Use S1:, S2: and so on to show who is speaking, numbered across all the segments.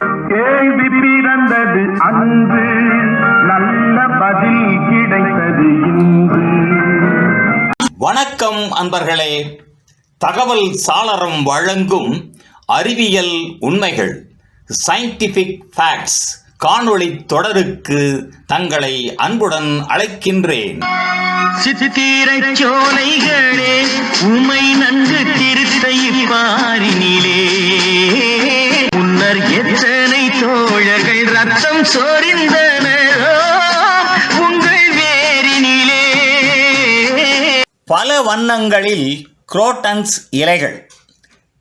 S1: கேள்வி பிறந்தது அன்று நல்ல பதில் கிடைத்தது இன்று.
S2: வணக்கம் அன்பர்களே. தகவல் சாளரம் வழங்கும் அறிவியல் உண்மைகள் சயின்டிஃபிக் ஃபேக்ட்ஸ் காணொளி தொடருக்கு தங்களை அன்புடன் அழைக்கின்றேன்.
S3: சித்திரச் சோலைகளே உமை நன்கு திருத்தை தோழர்கள் ரத்தம் உங்கள் வேரினிலே.
S2: பல வண்ணங்களில் குரோட்டன்ஸ் இலைகள்.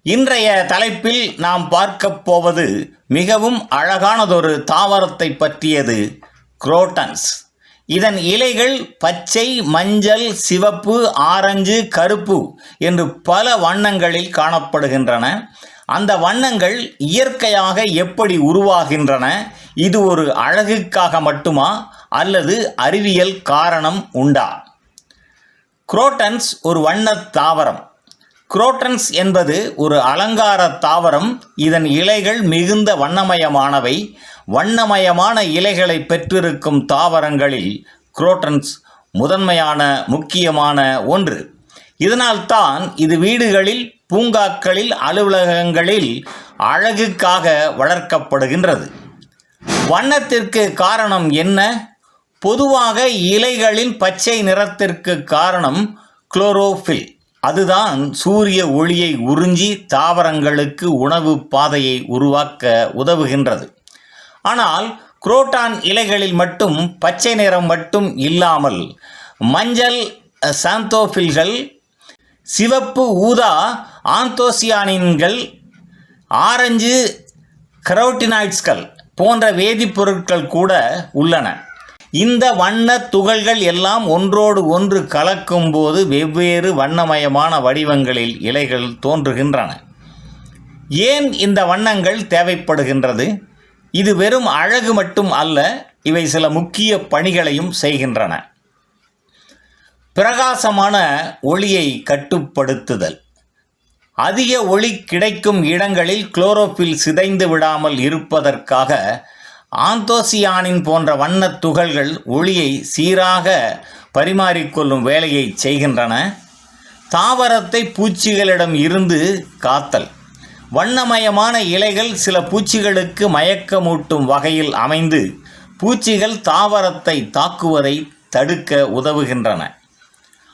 S2: இன்றைய தலைப்பில் நாம் பார்க்கப் போவது மிகவும் அழகானதொரு தாவரத்தை பற்றியது குரோட்டன்ஸ். இதன் இலைகள் பச்சை மஞ்சள் சிவப்பு ஆரஞ்சு கருப்பு என்று பல வண்ணங்களில் காணப்படுகின்றன. அந்த வண்ணங்கள் இயற்கையாக எப்படி உருவாகின்றன? இது ஒரு அழகுக்காக மட்டுமா? அல்லது அறிவியல் காரணம் உண்டா? குரோட்டன்ஸ் ஒரு வண்ணத் தாவரம். குரோட்டன்ஸ் என்பது ஒரு அலங்கார தாவரம். இதன் இலைகள் மிகுந்த வண்ணமயமானவை. வண்ணமயமான இலைகளை பெற்றிருக்கும் தாவரங்களில் குரோட்டன்ஸ் முதன்மையான முக்கியமான ஒன்று. இதனால்தான் இது வீடுகளில் பூங்காக்களில் அலுவலகங்களில் அழகுக்காக வளர்க்கப்படுகின்றது. வண்ணத்திற்கு காரணம் என்ன? பொதுவாக இலைகளின் பச்சை நிறத்திற்கு காரணம் குளோரோஃபில். அதுதான் சூரிய ஒளியை உறிஞ்சி தாவரங்களுக்கு உணவு பாதையை உருவாக்க உதவுகின்றது. ஆனால் குரோட்டான் இலைகளில் மட்டும் பச்சை நிறம் மட்டும் இல்லாமல் மஞ்சள் சாந்தோஃபில்கள் சிவப்பு ஊதா ஆந்தோசியானின்கள் ஆரஞ்சு கரோட்டினாய்ட்ஸ்கள் போன்ற வேதிப்பொருட்கள் கூட உள்ளன. இந்த வண்ண துகள்கள் எல்லாம் ஒன்றோடு ஒன்று கலக்கும் போது வெவ்வேறு வண்ணமயமான வடிவங்களில் இலைகள் தோன்றுகின்றன. ஏன் இந்த வண்ணங்கள் தேவைப்படுகின்றது? இது வெறும் அழகு மட்டும் அல்ல இவை சில முக்கிய பணிகளையும் செய்கின்றன. பிரகாசமான ஒளியை கட்டுப்படுத்துதல். அதிக ஒளி கிடைக்கும் இடங்களில் குளோரோஃபில் சிதைந்து விடாமல் இருப்பதற்காக ஆந்தோசியானின் போன்ற வண்ணத் துகள்கள் ஒளியை சீராக பரிமாறிக்கொள்ளும் வேலையை செய்கின்றன. தாவரத்தை பூச்சிகளிடம் இருந்து காத்தல். வண்ணமயமான இலைகள் சில பூச்சிகளுக்கு மயக்கமூட்டும் வகையில் அமைந்து பூச்சிகள் தாவரத்தை தாக்குவதை தடுக்க உதவுகின்றன.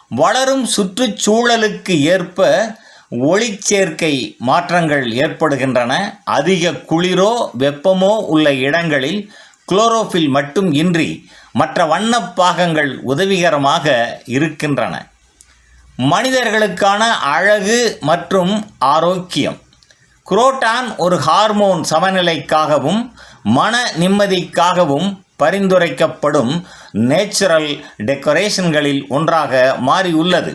S2: வளரும் சுற்றுச்சூழலுக்கு ஏற்ப ஒளிச்சேர்க்கை மாற்றங்கள் ஏற்படுகின்றன. அதிக குளிரோ வெப்பமோ உள்ள இடங்களில் குளோரோஃபில் மட்டும் இன்றி மற்ற வண்ணப் பாகங்கள் உதவிகரமாக இருக்கின்றன. மனிதர்களுக்கான அழகு மற்றும் ஆரோக்கியம். குரோட்டான் ஒரு ஹார்மோன் சமநிலைக்காகவும் மன நிம்மதிக்காகவும் பரிந்துரைக்கப்படும் நேச்சுரல் டெக்கரேஷன்களில் ஒன்றாக மாறியுள்ளது.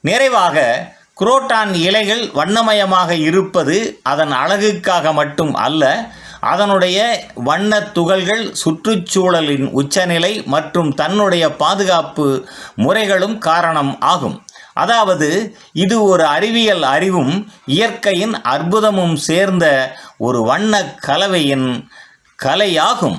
S2: நிறைவாக குரோட்டான் இலைகள் வண்ணமயமாக இருப்பது அதன் அழகுக்காக மட்டும் அல்ல அதனுடைய வண்ணத் துகள்கள் சுற்றுச்சூழலின் உச்சநிலை மற்றும் தன்னுடைய பாதுகாப்பு முறைகளும் காரணம் ஆகும். அதாவது இது ஒரு அறிவியல் அறிவும் இயற்கையின் அற்புதமும் சேர்ந்த ஒரு வண்ண கலவையின் கலையாகும்.